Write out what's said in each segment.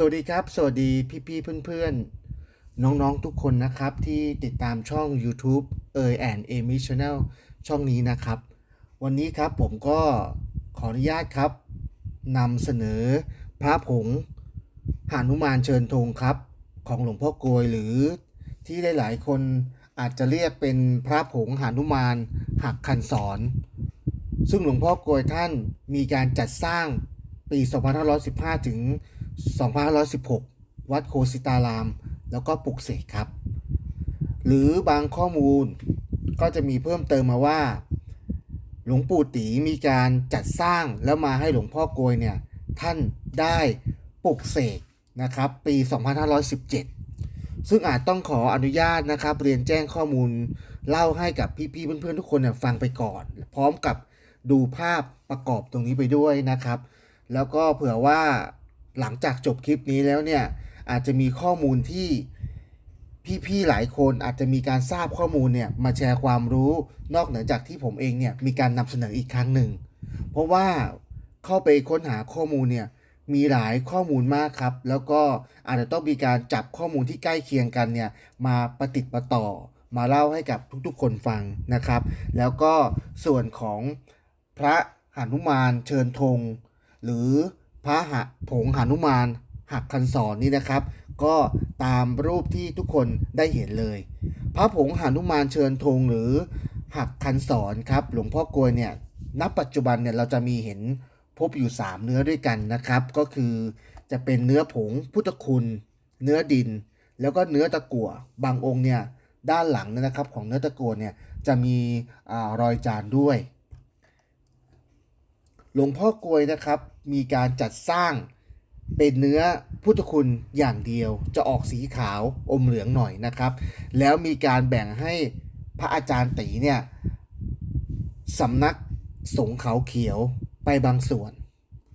สวัสดีครับ สวัสดีพี่ๆเพื่อนๆ น้องๆทุกคนนะครับ ที่ติดตามช่อง YouTube เอ่ยแอนเอมิชแนลช่องนี้นะครับ วันนี้ครับผมก็ขออนุญาตครับนำเสนอพระผงหานุมานเชิญธงครับ ของหลวงพ่อโกยหรือที่หลายๆคนอาจจะเรียกเป็นพระผงหานุมานหักคันสอนซึ่งหลวงพ่อโกยท่านมีการจัดสร้างปี 2515 ถึง 2516 วัดโคสิตาราม แล้วก็ปลุกเสกครับ หรือบางข้อมูลก็จะมีเพิ่มเติมมาว่า หลวงปู่ตีมีการจัดสร้างแล้วมาให้หลวงพ่อโกยเนี่ย ท่านได้ปลุกเสกนะครับ ปี 2517 ซึ่งอาจต้องขออนุญาตนะครับ เรียนแจ้งข้อมูลเล่าให้กับพี่ๆเพื่อนๆทุกคนเนี่ยฟังไปก่อน พร้อมกับดูภาพประกอบตรงนี้ไปด้วยนะครับ แล้วก็เผื่อว่า หลังจากจบคลิปนี้แล้วเนี่ยอาจจะมีข้อมูลที่พี่ๆหลายคนอาจจะมีการทราบข้อมูลเนี่ยมาแชร์ความรู้นอกเหนือจากที่ผมเองเนี่ยมีการนำเสนออีกครั้งหนึ่ง เพราะว่าเข้าไปค้นหาข้อมูลเนี่ยมีหลายข้อมูลมากครับ แล้วก็อาจจะต้องมีการจับข้อมูลที่ใกล้เคียงกันเนี่ยมาประติดประต่อ มาเล่าให้กับทุกๆ คนฟังนะครับ แล้วก็ส่วนของพระหนุมานเชิญธงหรือ พระหะผงหานุมานหักคันศรนี่นะครับ ก็ตามรูปที่ทุกคนได้เห็นเลย พระผงหานุมานเชิญธงหรือหักคันศรครับ หลวงพ่อกลวยเนี่ยณปัจจุบันเนี่ยเราจะมีเห็นพบอยู่ 3 เนื้อด้วยกันนะครับ ก็คือจะเป็นเนื้อผงพุทธคุณ เนื้อดิน แล้วก็เนื้อตะกั่วบางองค์เนี่ยด้านหลังนะครับของเนื้อตะกั่วเนี่ยจะมีอรอยจานด้วย หลวงพ่อกลวยนะครับมีการจัดสร้างเป็นเนื้อพุทธคุณอย่างเดียวจะออกสีขาวอมเหลืองหน่อยนะครับ แล้วมีการแบ่งให้พระอาจารย์ตีเนี่ยสำนักสงเขาเขียวไปบางส่วน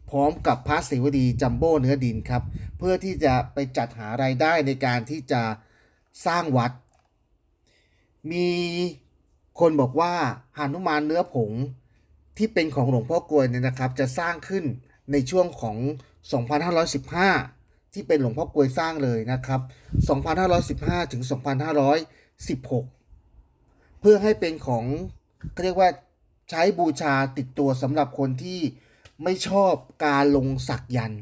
พร้อมกับพระศิวดีจัมโบ้เนื้อดินครับ เพื่อที่จะไปจัดหารายได้ในการที่จะสร้างวัด มีคนบอกว่าหานุมานเนื้อผง ที่เป็นของหลวงพ่อกลวยเนี่ยนะครับ จะสร้างขึ้นในช่วงของ 2515 ที่เป็นหลวงพ่อกลวยสร้างเลยนะครับ 2515 ถึง 2516 เพื่อให้เป็นของเขาเรียกว่าใช้บูชาติดตัวสำหรับคนที่ไม่ชอบการลงสักยัน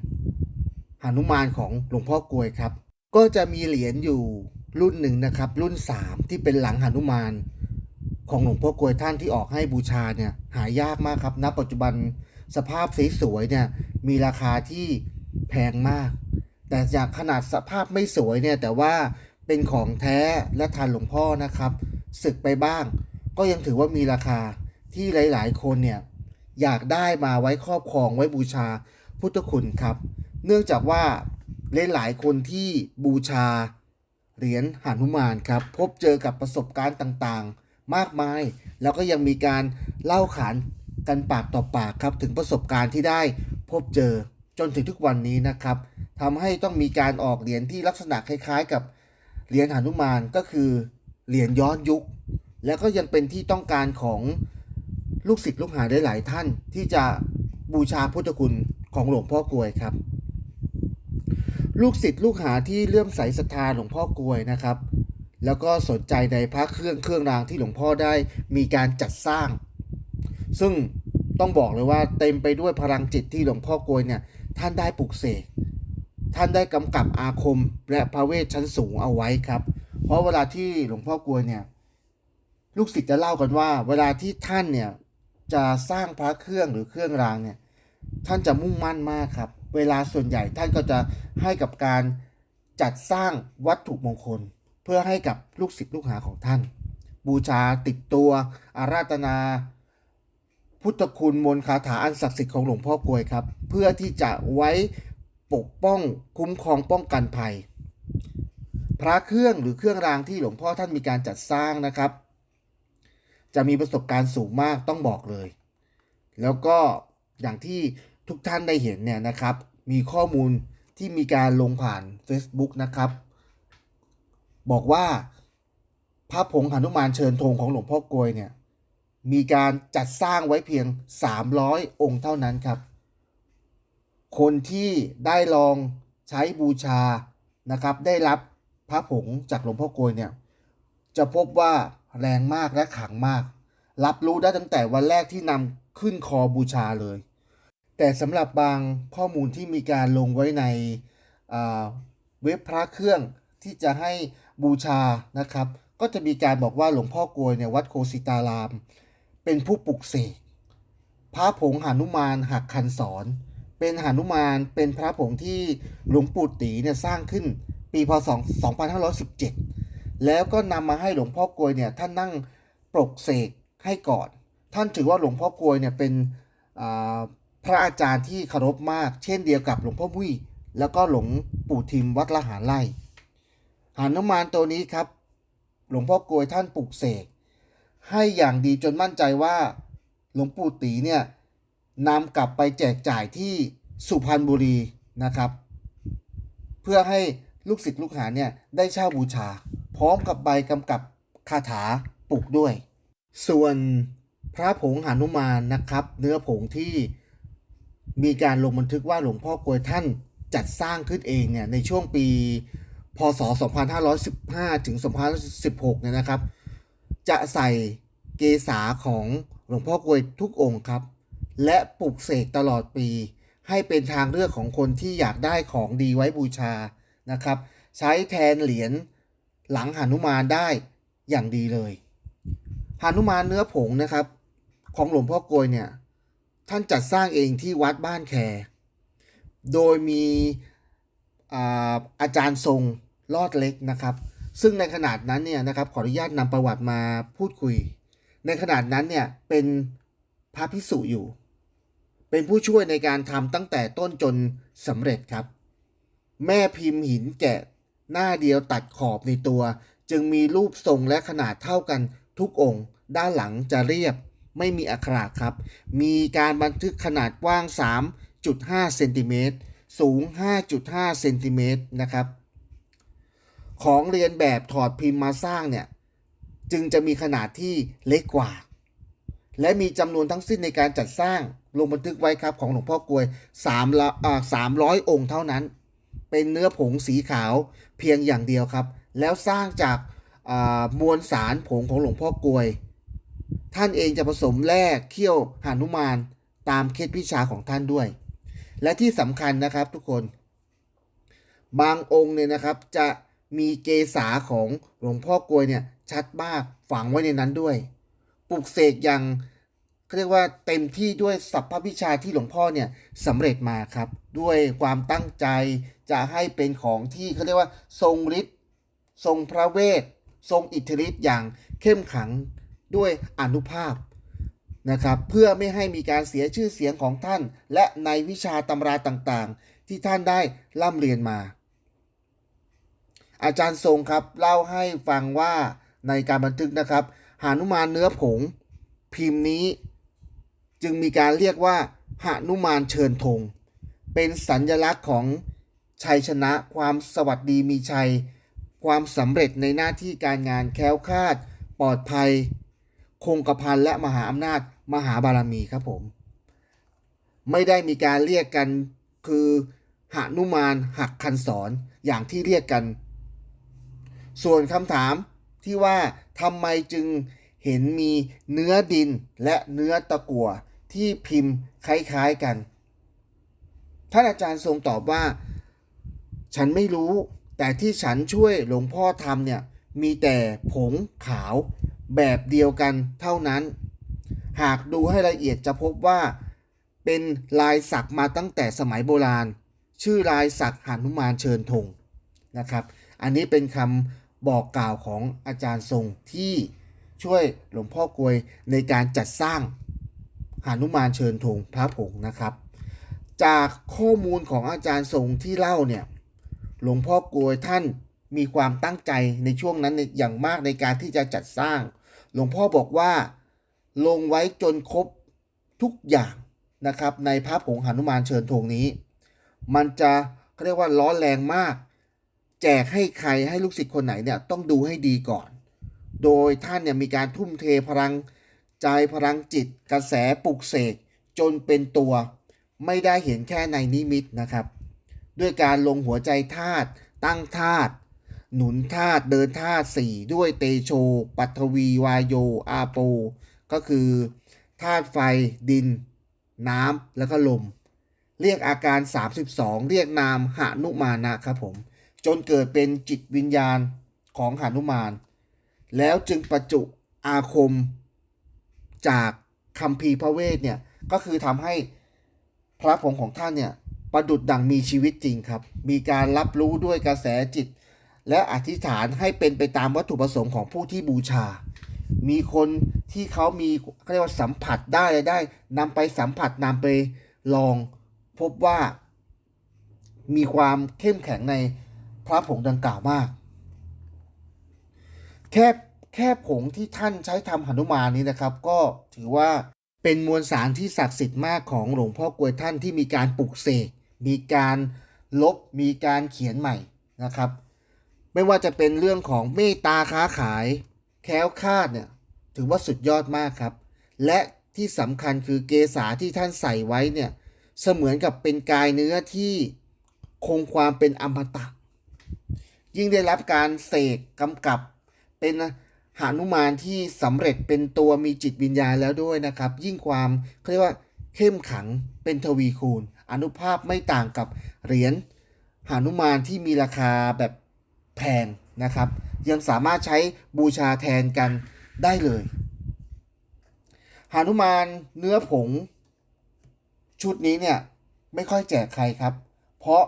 หนุมานของหลวงพ่อกลวยครับ ก็จะมีเหรียญอยู่รุ่นหนึ่งนะครับ รุ่น 3 ที่เป็นหลังหนุมาน ของหลวงพ่อกลวยท่านที่ออกให้บูชาเนี่ยหายากมากครับณปัจจุบันสภาพสวยๆเนี่ยมีราคาที่แพงมาก แต่จากขนาดสภาพไม่สวยเนี่ยแต่ว่าเป็นของแท้และทันหลวงพ่อนะครับศึกไปบ้าง ก็ยังถือว่ามีราคาที่หลายๆ คนเนี่ยอยากได้มาไว้ครอบครองไว้บูชาพุทธคุณครับ เนื่องจากว่าหลายๆคนที่บูชาเหรียญหานุมานครับ พบเจอกับประสบการณ์ต่างๆ มากมาย แล้วก็ยังมีการเล่าขานกันปากต่อปากครับถึงประสบการณ์ที่ได้พบเจอจนถึงทุกวันนี้นะครับทำให้ต้องมีการออกเหรียญที่ลักษณะคล้ายๆ กับเหรียญหนุมานก็คือเหรียญย้อนยุค แล้วก็ยังเป็นที่ต้องการของลูกศิษย์ลูกหาได้หลายท่าน ที่จะบูชาพุทธคุณของหลวงพ่อกลวยครับ ลูกศิษย์ลูกหาที่เลื่อมใสศรัทธาหลวงพ่อกลวยนะครับ แล้วก็สนใจในพระเครื่องเครื่องรางที่หลวงพ่อได้มีการจัดสร้าง ซึ่งต้องบอกเลยว่าเต็มไปด้วยพลังจิตที่หลวงพ่อกวยเนี่ยท่านได้ปลุกเสกท่านได้กำกับอาคมและพระเวทชั้นสูงเอาไว้ครับ เพราะเวลาที่หลวงพ่อกวยเนี่ยลูกศิษย์จะเล่ากันว่า เวลาที่ท่านเนี่ยจะสร้างพระเครื่องหรือเครื่องรางเนี่ยท่านจะมุ่งมั่นมากครับ เวลาส่วนใหญ่ท่านก็จะให้กับการจัดสร้างวัตถุมงคล เพื่อให้กับลูกศิษย์ลูกหาของท่าน บูชาติดตัว อาราธนา พุทธคุณมนคาถาอันศักดิ์สิทธิ์ของหลวงพ่อกลวยครับ เพื่อที่จะไว้ปกป้องคุ้มครองป้องกันภัย พระเครื่องหรือเครื่องรางที่หลวงพ่อท่านมีการจัดสร้างนะครับ จะมีประสบการณ์สูงมากต้องบอกเลย แล้วก็อย่างที่ทุกท่านได้เห็นเนี่ยนะครับ มีข้อมูลที่มีการลงผ่าน Facebook นะครับ บอกว่าพระผงหนุมานเชิญธงของหลวงพ่อกลวยเนี่ยมีการจัดสร้างไว้เพียง 300 องค์เท่านั้นครับ คนที่ได้ลองใช้บูชานะครับ ได้รับพระผงจากหลวงพ่อกลวยเนี่ยจะพบว่าแรงมากและขังมาก รับรู้ได้ตั้งแต่วันแรกที่นำขึ้นคอบูชาเลย แต่สำหรับบางข้อมูลที่มีการลงไว้ในเว็บพระเครื่องที่จะให้ บูชานะครับ ก็จะมีการบอกว่าหลวงพ่อกลวยเนี่ยวัดโคสิตาราม เป็นผู้ปลุกเสกพระผงหานุมานหักคันสอน เป็นหานุมานเป็นพระผงที่หลวงปู่ตีเนี่ยสร้างขึ้นปีพศ2517 แล้วก็นำมาให้หลวงพ่อกลวยเนี่ยท่านนั่งปลุกเสกให้ก่อน ท่านถือว่าหลวงพ่อกลวยเนี่ยเป็นพระอาจารย์ที่เคารพมาก เช่นเดียวกับหลวงพ่อมุ้ยแล้วก็หลวงปู่ทิมวัดละหารไร่ หานุมานตัวนี้ครับ หลวงพ่อกลวยท่านปลุกเสก ให้อย่างดีจนมั่นใจว่า หลวงปู่ตีเนี่ยนำกลับไปแจกจ่ายที่สุพรรณบุรีนะครับ เพื่อให้ลูกศิษย์ลูกหาเนี่ยได้เช่าบูชา พร้อมกับใบกำกับคาถาปลุกด้วย ส่วนพระผงหานุมานนะครับ เนื้อผงที่มีการลงบันทึกว่าหลวงพ่อกลวยท่านจัดสร้างขึ้นเองเนี่ยในช่วงปี พศ 2515 ถึง 2516 เนี่ยนะครับ จะใส่เกษาของหลวงพ่อกลวยทุกองค์ครับ และปลุกเสกตลอดปี ให้เป็นทางเลือกของคนที่อยากได้ของดีไว้บูชานะครับ ใช้แทนเหรียญหลังหานุมานได้อย่างดีเลยหานุมานเนื้อผงนะครับ ของหลวงพ่อกลวยเนี่ย ท่านจัดสร้างเองที่วัดบ้านแคโดยมี อาจารย์ทรงลอดเล็กนะครับ ซึ่งในขนาดนั้นเนี่ยนะครับขออนุญาตนำประวัติมาพูดคุย ในขนาดนั้นเนี่ยเป็นพระพิสุอยู่ เป็นผู้ช่วยในการทำตั้งแต่ต้นจนสำเร็จครับ แม่พิมพ์หินแกะหน้าเดียวตัดขอบในตัว จึงมีรูปทรงและขนาดเท่ากันทุกองค์ ด้านหลังจะเรียบไม่มีอักขระครับ มีการบันทึกขนาดกว้าง 3.5 เซนติเมตร สูง 5.5 เซนติเมตรนะครับ ของเรียนแบบถอดพิมพ์มาสร้างเนี่ย จึงจะมีขนาดที่เล็กกว่า และมีจำนวนทั้งสิ้นในการจัดสร้างลงบันทึกไว้ครับของหลวงพ่อกลวย3ละ300 องค์เท่านั้น เป็นเนื้อผงสีขาวเพียงอย่างเดียวครับ แล้วสร้างจากมวลสารผงของหลวงพ่อกลวย ท่านเองจะผสมแร่เขี้ยวหานุมานตามเคล็ดวิชาของท่านด้วย และที่สำคัญนะครับทุกคน บางองค์เนี่ยนะครับจะมีเกษาของหลวงพ่อกลวยเนี่ยชัดมากฝังไว้ในนั้นด้วย ปลุกเสกอย่างเขาเรียกว่าเต็มที่ด้วยสัพพวิชาที่หลวงพ่อเนี่ยสำเร็จมาครับ ด้วยความตั้งใจจะให้เป็นของที่เขาเรียกว่าทรงฤทธิ์ทรงพระเวท ทรงอิทธิฤทธิ์อย่างเข้มขังด้วยอนุภาพ นะครับเพื่อไม่ให้มีการเสียชื่อเสียงของท่าน และในวิชาตำราต่างๆ ที่ท่านได้ร่ำเรียนมา อาจารย์ทรงครับเล่าให้ฟังว่าในการบันทึกนะครับหานุมานเนื้อผง พิมพ์นี้ จึงมีการเรียกว่าหานุมานเชิญธงเป็นสัญลักษณ์ของชัยชนะความสวัสดีมีชัย ความสำเร็จในหน้าที่การงานแคล้วคลาด ปลอดภัย คงกระพันและมหาอำนาจมหาบารมีครับผม ไม่ได้มีการเรียกกันคือหานุมานหักคันสอนอย่างที่เรียกกัน ส่วนคำถามที่ว่าทำไมจึงเห็นมีเนื้อดินและเนื้อตะกั่วที่พิมพ์คล้ายๆกัน ท่านอาจารย์ทรงตอบว่า ฉันไม่รู้ แต่ที่ฉันช่วยหลวงพ่อทำเนี่ย มีแต่ผงขาว แบบเดียวกันเท่านั้น หากดูให้ละเอียดจะพบว่า เป็นลายสักมาตั้งแต่สมัยโบราณ ชื่อลายสักหนุมานเชิญธงนะครับ อันนี้เป็นคำบอกกล่าวของอาจารย์ทรงที่ช่วยหลวงพ่อกลวยในการจัดสร้างหนุมานเชิญธงพระผงนะครับ จากข้อมูลของอาจารย์ทรงที่เล่าเนี่ยหลวงพ่อกลวยท่านมีความตั้งใจในช่วงนั้นอย่างมากในการที่จะจัดสร้าง หลวงพ่อบอกว่า ลงไว้จนครบทุกอย่างนะครับ ในภาพระผงหนุมานเชิญธงนี้ มันจะเขาเรียกว่าร้อนแรงมาก แจกให้ใครให้ลูกศิษย์คนไหนเนี่ยต้องดูให้ดีก่อน โดยท่านเนี่ยมีการทุ่มเทพลังใจพลังจิต กระแสปลุกเสกจนเป็นตัวไม่ได้เห็นแค่ในนิมิตนะครับ ด้วยการลงหัวใจธาตุตั้งธาตุ หนุนธาตุเดินธาตุสี่ด้วยเตโช ปัทวีวายโย อาโป ก็คือธาตุไฟดิน น้ำแล้วก็ลม เรียกอาการ 32 เรียกนามหานุมานะครับผม จนเกิดเป็นจิตวิญญาณของหานุมาน แล้วจึงประจุอาคมจากคัมภีพระเวทเนี่ย ก็คือทำให้พระผงของท่านเนี่ยประดุดดังมีชีวิตจริงครับ มีการรับรู้ด้วยกระแสจิต และอธิษฐานให้เป็นไปตามวัตถุประสงค์ของผู้ที่บูชา มีคนที่เขามีเรียกว่าสัมผัสได้ได้นำไปสัมผัสนำไปลองพบว่า มีความเข้มแข็งในพระผงดังกล่าวมาก แค่แค่ผงที่ท่านใช้ทำหนุมานนี้นะครับ ก็ถือว่าเป็นมวลสารที่ศักดิ์สิทธิ์มากของหลวงพ่อกวยท่านที่มีการปลุกเสกมีการลบมีการเขียนใหม่นะครับ ไม่ว่าจะเป็นเรื่องของเมตตาค้าขาย แคล้วคาดเนี่ยถือว่าสุดยอดมากครับ และที่สำคัญคือเกษาที่ท่านใส่ไว้เนี่ยเสมือนกับเป็นกายเนื้อที่คงความเป็นอมตะ ยิ่งได้รับการเสกกำกับเป็นหานุมานที่สำเร็จเป็นตัวมีจิตวิญญาณแล้วด้วยนะครับ ยิ่งความเขาเรียกว่าเข้มขังเป็นทวีคูณ อนุภาพไม่ต่างกับเหรียญหานุมานที่มีราคาแบบ แพงนะครับ ยังสามารถใช้บูชาแทนกันได้เลยหานุมานเนื้อผง ชุดนี้เนี่ย ไม่ค่อยแจกใครครับ เพราะ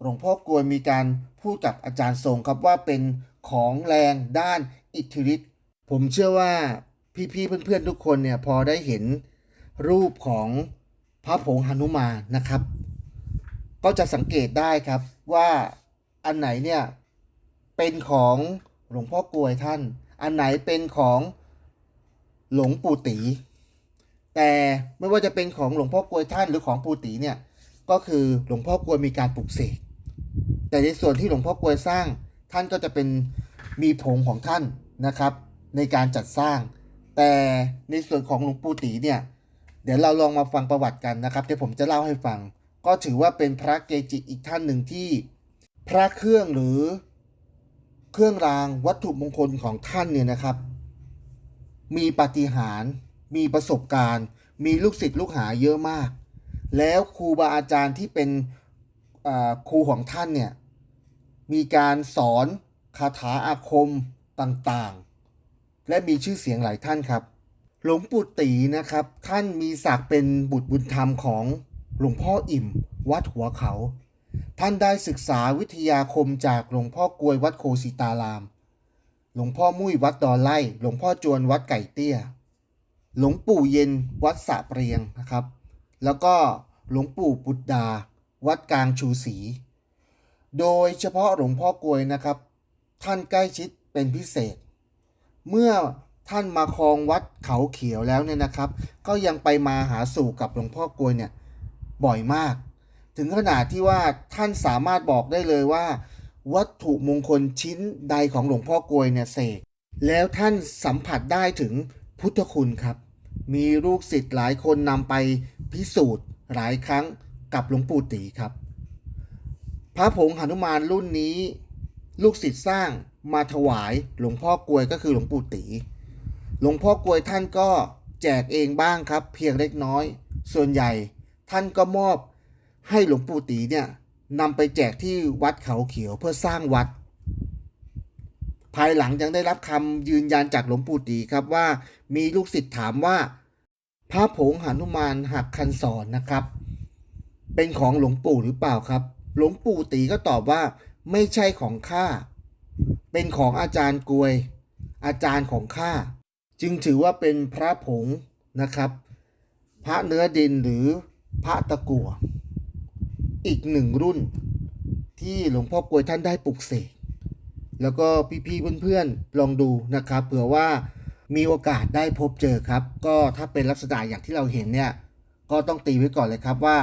หลวงพ่อกวยมีการพูดกับอาจารย์ทรงครับว่าเป็นของแรงด้านอิทธิฤทธิ์ผมเชื่อว่าพี่ๆเพื่อนๆทุกคนเนี่ยพอได้เห็นรูปของพระผงหนุมานนะครับ ก็จะสังเกตได้ครับว่าอันไหนเนี่ย เป็นของหลวงพ่อกลวยท่าน อันไหนเป็นของหลวงปู่ตี แต่ไม่ว่าจะเป็นของหลวงพ่อกลวยท่านหรือของปู่ตีเนี่ยก็คือหลวงพ่อกลวยมีการปลุกเสก แต่ในส่วนที่หลวงพ่อกลวยสร้างท่านก็จะเป็นมีผงของท่านนะครับ ในการจัดสร้าง แต่ในส่วนของหลวงปู่ตีเนี่ยเดี๋ยวเราลองมาฟังประวัติกันนะครับเดี๋ยวผมจะเล่าให้ฟัง ก็ถือว่าเป็นพระเกจิอีกท่านหนึ่งที่พระเครื่องหรือ เครื่องรางวัตถุมงคลของท่านเนี่ยนะครับ มีปาฏิหาริย์มีประสบการณ์ มีลูกศิษย์ลูกหาเยอะมาก แล้วครูบาอาจารย์ที่เป็นครูของท่านเนี่ยมีการสอนคาถาอาคมต่างๆ และมีชื่อเสียงหลายท่านครับ หลวงปู่ตีนะครับ ท่านมีศักดิ์เป็นบุตรบุญธรรมของหลวงพ่ออิ่ม วัดหัวเขา ท่านได้ศึกษาวิทยาคมจากหลวงพ่อกลวยวัดโคสิตาราม หลวงพ่อมุ้ยวัดดอนไล่ หลวงพ่อจวนวัดไก่เตี้ย หลวงปู่เย็นวัดสะเปรียงนะครับ แล้วก็หลวงปู่ปุดดา วัดกลางชูศรี โดยเฉพาะหลวงพ่อกลวยนะครับ ท่านใกล้ชิดเป็นพิเศษ เมื่อท่านมาครองวัดเขาเขียวแล้วเนี่ยนะครับ ก็ยังไปมาหาสู่กับหลวงพ่อกลวยเนี่ยบ่อยมาก ถึงขนาดที่ว่าท่านสามารถบอกได้เลยว่า วัตถุมงคลชิ้นใดของหลวงพ่อกลวยเนี่ยเสกแล้วท่านสัมผัสได้ถึงพุทธคุณครับ มีลูกศิษย์หลายคนนำไปพิสูจน์หลายครั้งกับหลวงปู่ตีครับ พระผงหนุมานรุ่นนี้ ลูกศิษย์สร้างมาถวายหลวงพ่อกลวยก็คือหลวงปู่ตี หลวงพ่อกลวยท่านก็แจกเองบ้างครับ เพียงเล็กน้อย ส่วนใหญ่ท่านก็มอบ ให้หลวงปู่ตีเนี่ยนำไปแจกที่วัดเขาเขียวเพื่อสร้างวัด ภายหลังยังได้รับคำยืนยันจากหลวงปู่ตีครับว่า มีลูกศิษย์ถามว่า พระผงหนุมานหักคันสอนนะครับ เป็นของหลวงปู่หรือเปล่าครับ หลวงปู่ตีก็ตอบว่า ไม่ใช่ของข้าเป็นของอาจารย์กวย อาจารย์ของข้าจึงถือว่าเป็นพระผงนะครับ พระเนื้อดินหรือพระตะกั่ว อีกหนึ่งรุ่น ที่หลวงพ่อกลวยท่านได้ปลุกเสกแล้วก็พี่ๆเพื่อนๆลองดูนะครับเผื่อว่ามีโอกาสได้พบเจอครับ ก็ถ้าเป็นลักษณะอย่างที่เราเห็นเนี่ยก็ต้องตีไว้ก่อนเลยครับว่า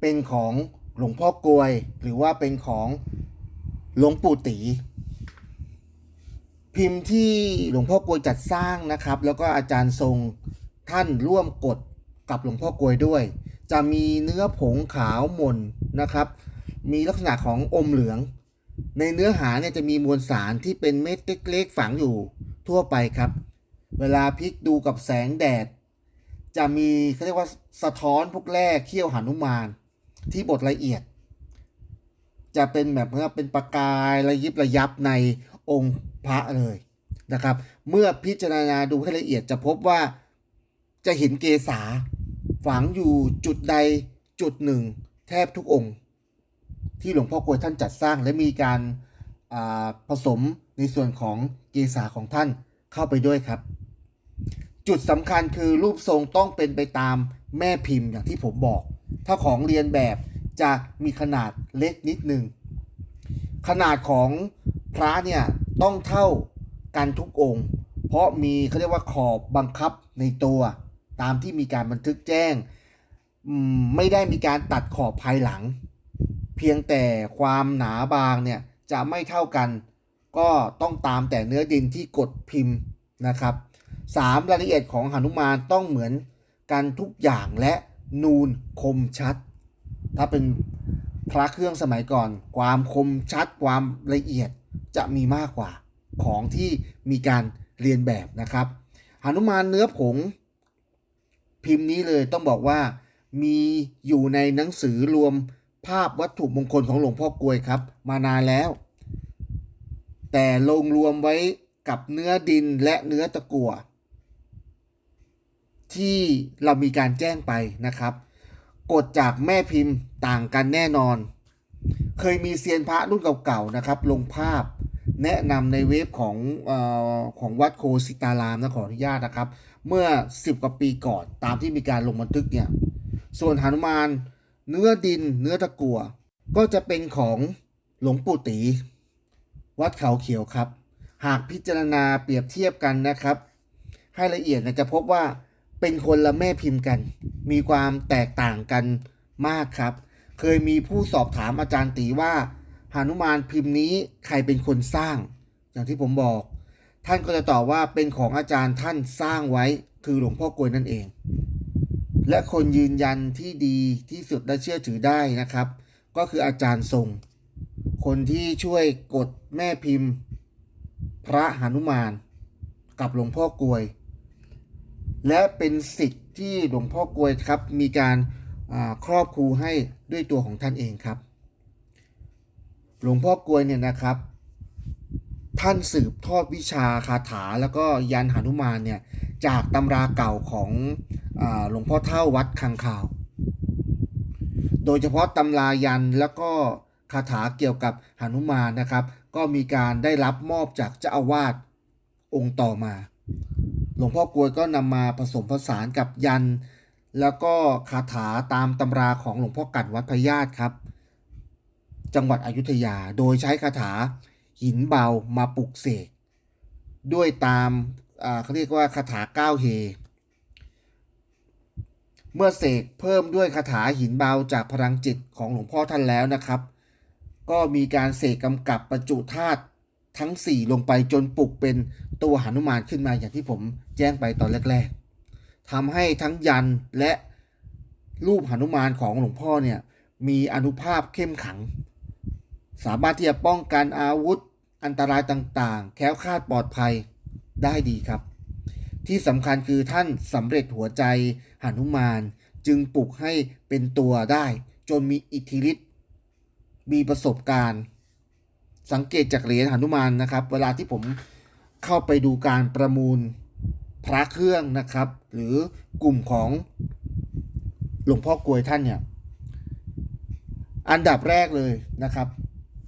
เป็นของหลวงพ่อกลวย หรือว่าเป็นของหลวงปู่ตีพิมพ์ที่หลวงพ่อกลวยจัดสร้างนะครับ แล้วก็อาจารย์ทรงท่านร่วมกดกับหลวงพ่อกลวยด้วย จะมีเนื้อผงขาวหม่น นะครับ มีลักษณะของอมเหลือง ในเนื้อหาเนี่ยจะมีมวลสารที่เป็นเม็ดเล็กๆฝังอยู่ทั่วไปครับ เวลาพลิกดูกับแสงแดด จะมีเขาเรียกว่าสะท้อนพวกแร่เขี้ยวหนุมาน ที่บดละเอียด จะเป็นแบบว่าเป็นประกายระยิบระยับในองค์พระเลยนะครับ เมื่อพิจารณาดูให้ละเอียดจะพบว่าจะเห็นเกษาฝังอยู่จุดใดจุดหนึ่ง แทบทุกองค์ ที่หลวงพ่อกลวยท่านจัดสร้างและมีการาผสมในส่วนของเกษาของท่านเข้าไปด้วยครับ จุดสำคัญคือรูปทรงต้องเป็นไปตามแม่พิมพ์อย่างที่ผมบอก ถ้าของเรียนแบบจะมีขนาดเล็กนิดนึง ขนาดของพระเนี่ยต้องเท่ากันทุกองค์ เพราะมีเขาเรียกว่าขอบบังคับในตัว ตามที่มีการบันทึกแจ้ง ไม่ได้มีการตัดขอบภายหลัง เพียงแต่ความหนาบางเนี่ยจะไม่เท่ากัน ก็ต้องตามแต่เนื้อดินที่กดพิมพ์นะครับสามรายละเอียดของหนุมานต้องเหมือนกันทุกอย่างและนูนคมชัด ถ้าเป็นพระเครื่องสมัยก่อน ความคมชัดความละเอียดจะมีมากกว่าของที่มีการเรียนแบบนะครับหนุมานเนื้อผง พิมพ์นี้เลยต้องบอกว่า มีอยู่ในหนังสือรวมภาพวัตถุมงคลของหลวงพ่อกลวยครับ มานานแล้ว แต่ลงรวมไว้กับเนื้อดินและเนื้อตะกั่วที่เรามีการแจ้งไปนะครับกฎจากแม่พิมพ์ต่างกันแน่นอน เคยมีเซียนพระรุ่นเก่าๆนะครับ ลงภาพแนะนำในเว็บของออของวัดโคสิตารามนะขออนุญาตนะครับ เมื่อ 10 กว่าปีก่อนตามที่มีการลงบันทึกเนี่ย ส่วนหนุมาน เนื้อดิน เนื้อตะกัว ก็จะเป็นของหลวงปู่ตี วัดเขาเขียวครับ หากพิจารณาเปรียบเทียบกันนะครับ ให้ละเอียดจะพบว่าเป็นคนละแม่พิมพ์กัน มีความแตกต่างกันมากครับ เคยมีผู้สอบถามอาจารย์ตีว่าหานุมานพิมพ์นี้ใครเป็นคนสร้าง อย่างที่ผมบอก ท่านก็จะตอบว่าเป็นของอาจารย์ท่านสร้างไว้คือหลวงพ่อกลวยนั่นเอง และคนยืนยันที่ดีที่สุดและเชื่อถือได้นะครับ ก็คืออาจารย์ทรง คนที่ช่วยกดแม่พิมพ์ พระหนุมาน กับหลวงพ่อกลวย และเป็นสิทธิ์ที่หลวงพ่อกลวยครับ มีการครอบครูให้ด้วยตัวของท่านเองครับ หลวงพ่อกลวยเนี่ยนะครับ ท่านสืบทอดวิชาคาถาแล้วก็ยันหนุมานเนี่ยจากตำราเก่าของหลวงพ่อเท่าวัดคังคาว โดยเฉพาะตำรายันแล้วก็คาถาเกี่ยวกับหนุมานนะครับ ก็มีการได้รับมอบจากเจ้าอาวาสองค์ต่อมา หลวงพ่อกวยก็นำมาผสมผสานกับยัน แล้วก็คาถาตามตำราของหลวงพ่อกันวัดพญาตครับ จังหวัดอยุธยาโดยใช้คาถา หินเบามาปลุกเสกด้วยตามเขาเรียกว่าคาถาเก้าเฮ เมื่อเสกเพิ่มด้วยคาถาหินเบาจากพลังจิตของหลวงพ่อท่านแล้วนะครับ ก็มีการเสกกำกับประจุธาตุทั้ง 4 ลงไปจนปลุกเป็นตัวหนุมานขึ้นมาอย่างที่ผมแจ้งไปตอนแรกๆทำให้ทั้งยันและรูปหนุมานของหลวงพ่อเนี่ยมีอนุภาพเข้มขัง สามารถที่จะป้องกันอาวุธ อันตรายต่างๆ แค้วคลาดปลอดภัยได้ดีครับ ที่สำคัญคือท่านสำเร็จหัวใจหนุมานจึงปลุกให้เป็นตัวได้ จนมีอิทธิฤทธิ์มีประสบการณ์ สังเกตจากเหรียญหนุมานนะครับ เวลาที่ผมเข้าไปดูการประมูลพระเครื่องนะครับ หรือกลุ่มของหลวงพ่อกลวยท่านเนี่ย อันดับแรกเลยนะครับ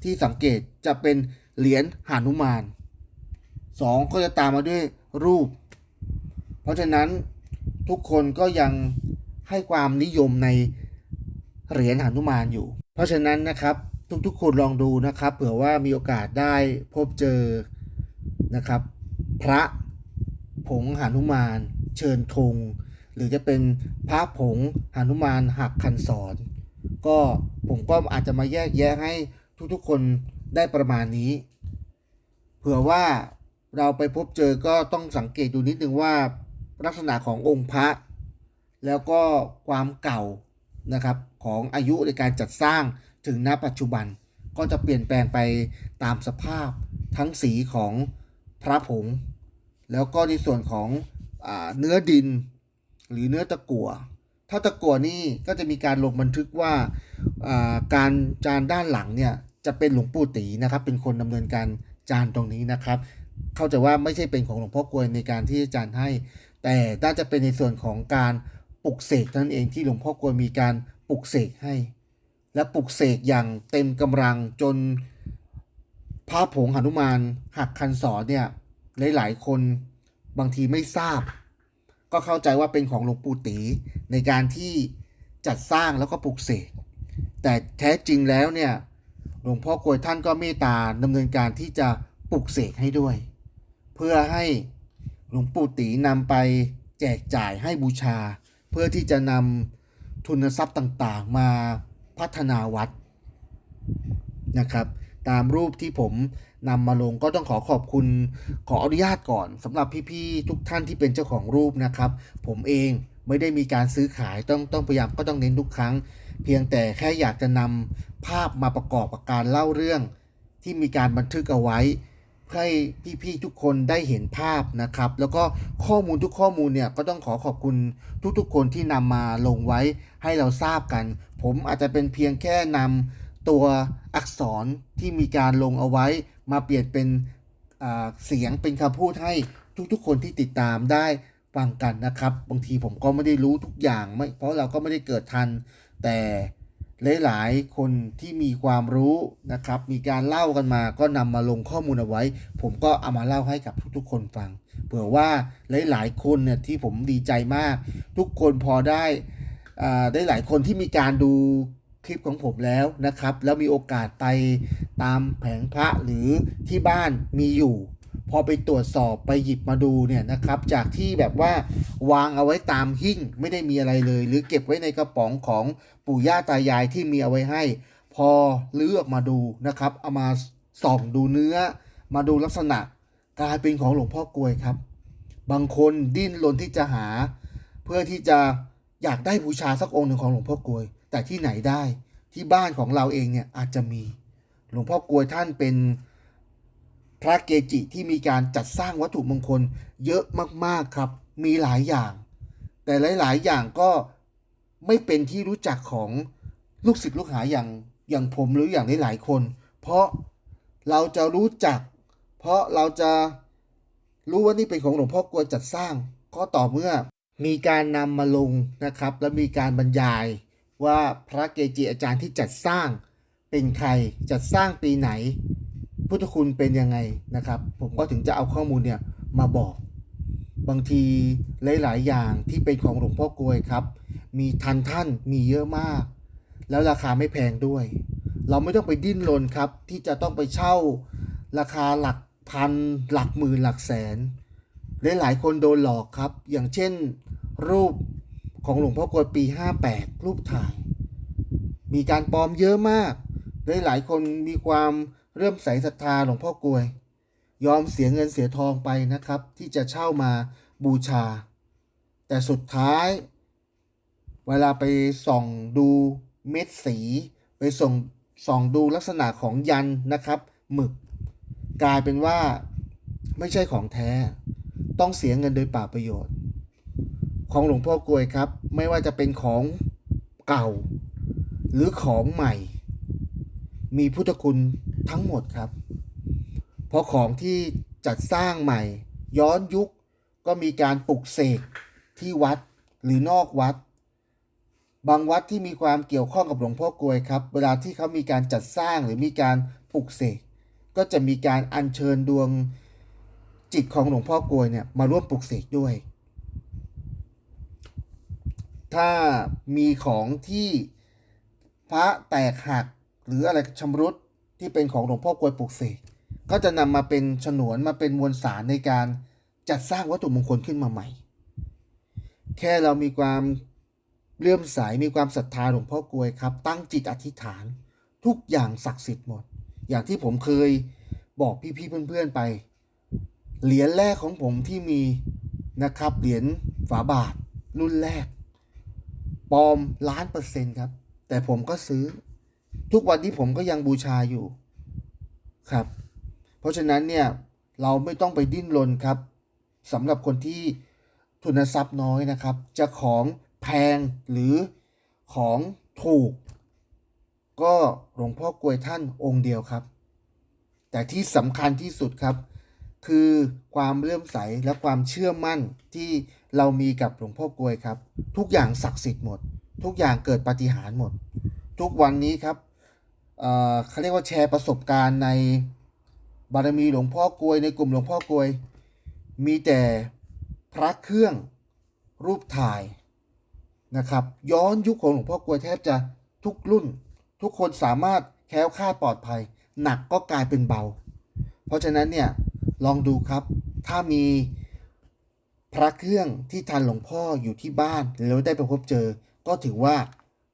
ที่สังเกตจะเป็น เหรียญหานุมานสองก็จะตามมาด้วยรูป เพราะฉะนั้นทุกคนก็ยังให้ความนิยมในเหรียญหานุมานอยู่ เพราะฉะนั้นนะครับทุกๆคนลองดูนะครับเผื่อว่ามีโอกาสได้พบเจอนะครับ พระผงหานุมาน เชิญธงหรือจะเป็นพระผงหานุมานหักคันศรก็ผมก็อาจจะมาแยกแยะให้ทุกๆคน ได้ประมาณนี้ เผื่อว่าเราไปพบเจอก็ต้องสังเกตดูนิดนึงว่าลักษณะขององค์พระ แล้วก็ความเก่านะครับของอายุในการจัดสร้างถึงณปัจจุบันก็จะเปลี่ยนแปลงไปตามสภาพทั้งสีของพระผง แล้วก็ในส่วนของอเนื้อดินหรือเนื้อตะกั่วถ้าตะกั่วนี่ก็จะมีการลงบันทึกว่าการจานด้านหลังเนี่ย จะเป็นหลวงปู่ตีนะครับ เป็นคนดำเนินการจานตรงนี้นะครับ เข้าใจว่าไม่ใช่เป็นของหลวงพ่อกวยในการที่จะจานให้ แต่น่าจะเป็นในส่วนของการปลุกเสกนั้นเองที่หลวงพ่อกวยมีการปลุกเสกให้ และปลุกเสกอย่างเต็มกำลังจนพระผงหนุมานหักคันศรเนี่ยหลายๆคนบางทีไม่ทราบ ก็เข้าใจว่าเป็นของหลวงปู่ตีในการที่จัดสร้างแล้วก็ปลุกเสกแต่แท้จริงแล้วเนี่ย หลวงพ่อกลวยท่านก็เมตตาดำเนินการที่จะปลุกเสกให้ด้วย เพื่อให้หลวงปู่ตีนำไปแจกจ่ายให้บูชา เพื่อที่จะนำทุนทรัพย์ต่างๆ มาพัฒนาวัดนะครับ ตามรูปที่ผมนำมาลงก็ต้องขอขอบคุณขออนุญาตก่อนสำหรับพี่ๆทุกท่านที่เป็นเจ้าของรูปนะครับ ผมเองไม่ได้มีการซื้อขายต้องต้องพยายามก็ต้องเน้นทุกครั้ง เพียงแต่แค่อยากจะนำภาพมาประกอบกับการเล่าเรื่อง ที่มีการบันทึกเอาไว้ เพื่อให้พี่ๆทุกคนได้เห็นภาพนะครับ แล้วก็ข้อมูลทุกข้อมูลเนี่ยก็ต้องขอขอบคุณทุกๆคนที่นำมาลงไว้ให้เราทราบกัน ผมอาจจะเป็นเพียงแค่นำตัวอักษรที่มีการลงเอาไว้ มาเปลี่ยนเป็นเสียงเป็นคำพูดให้ทุกๆ คนที่ติดตามได้ฟังกันนะครับ บางทีผมก็ไม่ได้รู้ทุกอย่างไม่เพราะเราก็ไม่ได้เกิดทัน แต่หลายๆ คนที่มีความรู้นะครับ มีการเล่ากันมาก็นำมาลงข้อมูลเอาไว้ ผมก็เอามาเล่าให้กับทุกๆ คนฟัง เผื่อว่าหลายๆ คนเนี่ยที่ผมดีใจมาก ทุกคนพอได้อ่าได้หลายคนที่มีการดูคลิปของผมแล้วนะครับ แล้วมีโอกาสไปตามแผงพระหรือที่บ้านมีอยู่ พอไปตรวจสอบไปหยิบมาดูเนี่ยนะครับ จากที่แบบว่าวางเอาไว้ตามหิ้งไม่ได้มีอะไรเลย หรือเก็บไว้ในกระป๋องของปู่ย่าตายายที่มีเอาไว้ให้ พอเลือออกมาดูนะครับ เอามาส่องดูเนื้อ มาดูลักษณะกลายเป็นของหลวงพ่อกลวยครับ บางคนดิ้นรนที่จะหา เพื่อที่จะอยากได้บูชาสักองค์หนึ่งของหลวงพ่อกลวย แต่ที่ไหนได้ที่บ้านของเราเองเนี่ยอาจจะมี หลวงพ่อกลวยท่านเป็น พระเกจิที่มีการจัดสร้างวัตถุมงคลเยอะมากๆครับ มีหลายอย่าง แต่หลายๆ อย่างก็ไม่เป็นที่รู้จักของลูกศิษย์ลูกหาอย่างอย่างผมหรืออย่างหลายๆคน เพราะเราจะรู้จัก เพราะเราจะรู้ว่านี่เป็นของหลวงพ่อกลวจัดสร้าง ก็ต่อเมื่อมีการนำมาลงนะครับ และมีการบรรยายว่าพระเกจิอาจารย์ที่จัดสร้างเป็นใครจัดสร้างปีไหน พุทธคุณเป็นยังไงนะครับ ผมก็ถึงจะเอาข้อมูลเนี่ยมาบอก บางทีหลาย ๆ อย่างที่เป็นของหลวงพ่อกลวยครับ มีทันท่านมีเยอะมาก แล้วราคาไม่แพงด้วย เราไม่ต้องไปดิ้นรนครับ ที่จะต้องไปเช่า ราคาหลักพันหลักหมื่นหลักแสนหลายๆคนโดนหลอกครับ อย่างเช่น รูปของหลวงพ่อกลวยปี 58 รูปถ่าย มีการปลอมเยอะมากหลายๆคนมีความ เริ่มใส่ศรัทธาหลวงพ่อกลวย ยอมเสียเงินเสียทองไปนะครับ ที่จะเช่ามาบูชา แต่สุดท้าย เวลาไปส่องดูเม็ดสี ไปส่องส่องดูลักษณะของยันนะครับ หมึก กลายเป็นว่าไม่ใช่ของแท้ ต้องเสียเงินโดยเปล่าประโยชน์ ของหลวงพ่อกลวยครับ ไม่ว่าจะเป็นของเก่า หรือของใหม่ มีพุทธคุณ ทั้งหมดครับ เพราะของที่จัดสร้างใหม่ ย้อนยุคก็มีการปลุกเสกที่วัดหรือนอกวัด บางวัดที่มีความเกี่ยวข้องกับหลวงพ่อกลวยครับ เวลาที่เขามีการจัดสร้างหรือมีการปลุกเสกก็จะมีการอัญเชิญดวงจิตของหลวงพ่อกลวยเนี่ยมาร่วมปลุกเสกด้วย ถ้ามีของที่พระแตกหักหรืออะไรชำรุด ที่เป็นของหลวงพ่อกวยปลุกเสกก็จะนำมาเป็นฉนวนมาเป็นมวลสารในการจัดสร้างวัตถุมงคลขึ้นมาใหม่ แค่เรามีความเลื่อมใสมีความศรัทธาหลวงพ่อกวยครับ ตั้งจิตอธิษฐาน ทุกอย่างศักดิ์สิทธิ์หมด อย่างที่ผมเคยบอกพี่ๆเพื่อนๆไป เหรียญแรกของผมที่มีนะครับเหรียญฝาบาทรุ่นแรกปลอมล้านเปอร์เซ็นต์ครับ แต่ผมก็ซื้อ ทุกวันนี้ผมก็ยังบูชาอยู่ครับ เพราะฉะนั้นเนี่ยเราไม่ต้องไปดิ้นรนครับสำหรับคนที่ทุนทรัพย์น้อยนะครับ จะของแพงหรือของถูก ก็หลวงพ่อกลวยท่านองค์เดียวครับ แต่ที่สำคัญที่สุดครับ คือความเลื่อมใสและความเชื่อมั่นที่เรามีกับหลวงพ่อกลวยครับ ทุกอย่างศักดิ์สิทธิ์หมด ทุกอย่างเกิดปาฏิหาริย์หมด ทุกวันนี้ครับเขาเรียกว่าแชร์ประสบการณ์ในบารมีหลวงพ่อกลวยในกลุ่มหลวงพ่อกลวย มีแต่พระเครื่องรูปถ่ายนะครับ ย้อนยุคของหลวงพ่อกลวยแทบจะทุกรุ่น ทุกคนสามารถแคล้วคลาดปลอดภัย หนักก็กลายเป็นเบา เพราะฉะนั้นเนี่ยลองดูครับ ถ้ามีพระเครื่องที่ทันหลวงพ่ออยู่ที่บ้านแล้วได้ไปพบเจอ ก็ถือว่า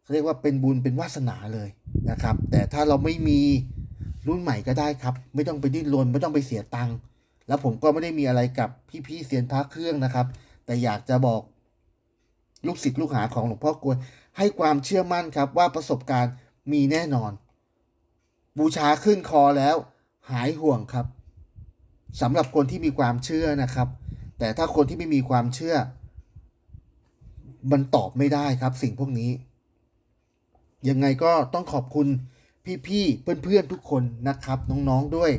เขาเรียกว่าเป็นบุญเป็นวาสนาเลยนะครับ แต่ถ้าเราไม่มีรุ่นใหม่ก็ได้ครับ ไม่ต้องไปดิ้นรนไม่ต้องไปเสียตังค์แล้วผมก็ไม่ได้มีอะไรกับพี่ๆเซียนพระเครื่องนะครับ แต่อยากจะบอกลูกศิษย์ลูกหาของหลวงพ่อกวยให้ความเชื่อมั่นครับว่าประสบการณ์มีแน่นอน บูชาขึ้นคอแล้ว หายห่วงครับสำหรับคนที่มีความเชื่อนะครับ แต่ถ้าคนที่ไม่มีความเชื่อ มันตอบไม่ได้ครับสิ่งพวกนี้ ยังไงก็ต้องขอบคุณพี่ๆเพื่อนๆทุกคนนะครับ น้องๆด้วย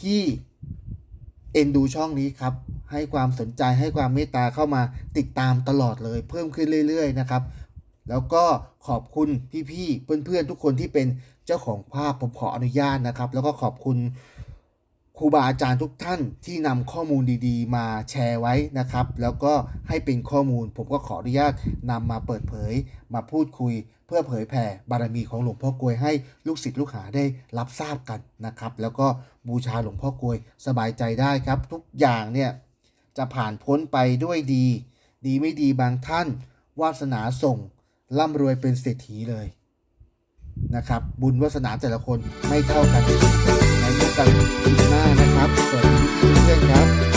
ที่เอ็นดูช่องนี้ครับ ให้ความสนใจให้ความเมตตาเข้ามาติดตามตลอดเลย เพิ่มขึ้นเรื่อยๆนะครับ แล้วก็ขอบคุณพี่ๆเพื่อนๆทุกคนที่เป็นเจ้าของภาพผมขออนุญาตนะครับ แล้วก็ขอบคุณ ครูบาอาจารย์ทุกท่านที่นำข้อมูลดีๆ มาแชร์ไว้นะครับ แล้วก็ให้เป็นข้อมูล ผมก็ขออนุญาตนำมาเปิดเผย มาพูดคุย เพื่อเผยแผ่บารมีของหลวงพ่อกลวยให้ลูกศิษย์ลูกหาได้รับทราบกันนะครับ แล้วก็บูชาหลวงพ่อกลวยสบายใจได้ครับ ทุกอย่างเนี่ยจะผ่านพ้นไปด้วยดี ดีไม่ดีบางท่าน วาสนาส่งร่ำรวยเป็นเศรษฐีเลยนะครับ บุญวาสนาแต่ละคนไม่เท่ากัน กันคลิปหน้านะครับ สวัสดีเพื่อนๆครับ